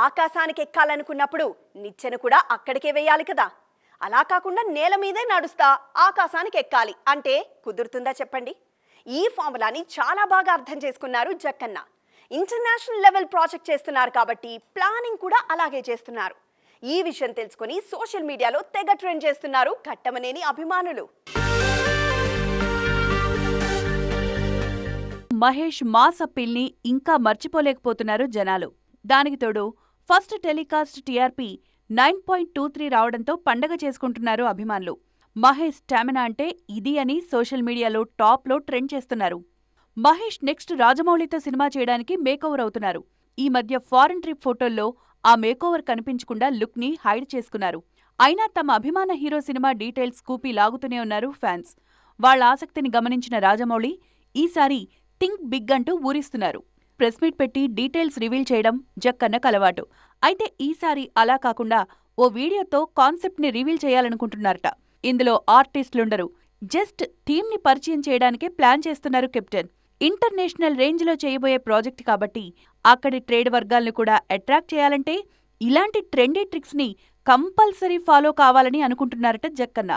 ఆకాశానికి ఎక్కాలనుకున్నప్పుడు నిచ్చెన కూడా అక్కడికే వేయాలి కదా. అలా కాకుండా నేల మీదే నడుస్తా ఆకాశానికి ఎక్కాలి అంటే కుదురుతుందా చెప్పండి? ఈ ఫార్ములాని చాలా బాగా అర్థం చేసుకున్నారు జక్కన్న. ఇంటర్నేషనల్ లెవెల్ ప్రాజెక్ట్ చేస్తున్నారు కాబట్టి ప్లానింగ్ కూడా అలాగే చేస్తున్నారు. ఈ విషయం తెలుసుకొని సోషల్ మీడియాలో తెగ ట్రెండ్ చేస్తున్నారు కట్టమనేని అభిమానులు. మహేష్ మాస్ అప్పీల్ని ఇంకా మర్చిపోలేకపోతున్నారు జనాలు. దానికి తోడు first telecast TRP nine point two three రావడంతో పండగ చేసుకుంటున్నారు అభిమానులు. మహేష్ స్టామినా అంటే ఇది అని సోషల్ మీడియాలో టాప్లో ట్రెండ్ చేస్తున్నారు. మహేష్ నెక్స్ట్ రాజమౌళితో సినిమా చేయడానికి మేకోవర్ అవుతున్నారు. ఈ మధ్య ఫారెన్ ట్రిప్ ఫోటోల్లో ఆ మేకోవర్ కనిపించకుండా లుక్ని హైడ్ చేసుకున్నారు. అయినా తమ అభిమాన హీరో సినిమా డీటెయిల్స్ కూపీ లాగుతూనే ఉన్నారు ఫ్యాన్స్. వాళ్ళ ఆసక్తిని గమనించిన రాజమౌళి ఈసారి థింక్ బిగ్ అంటూ ఊరిస్తున్నారు. ప్రెస్ మీట్ పెట్టి డీటెయిల్స్ రివీల్ చేయడం జక్కన్నకు అలవాటు అయితే ఈసారి అలా కాకుండా ఓ వీడియోతో కాన్సెప్ట్ని రివీల్ చేయాలనుకుంటున్నారట. ఇందులో ఆర్టిస్టులుండరు. జస్ట్ థీమ్ని పరిచయం చేయడానికే ప్లాన్ చేస్తున్నారు కెప్టెన్. ఇంటర్నేషనల్ రేంజ్లో చేయబోయే ప్రాజెక్ట్ కాబట్టి అక్కడి ట్రేడ్ వర్గాలను కూడా అట్రాక్ట్ చేయాలంటే ఇలాంటి ట్రెండీ ట్రిక్స్ని కంపల్సరీ ఫాలో కావాలని అనుకుంటున్నారట జక్కన్న.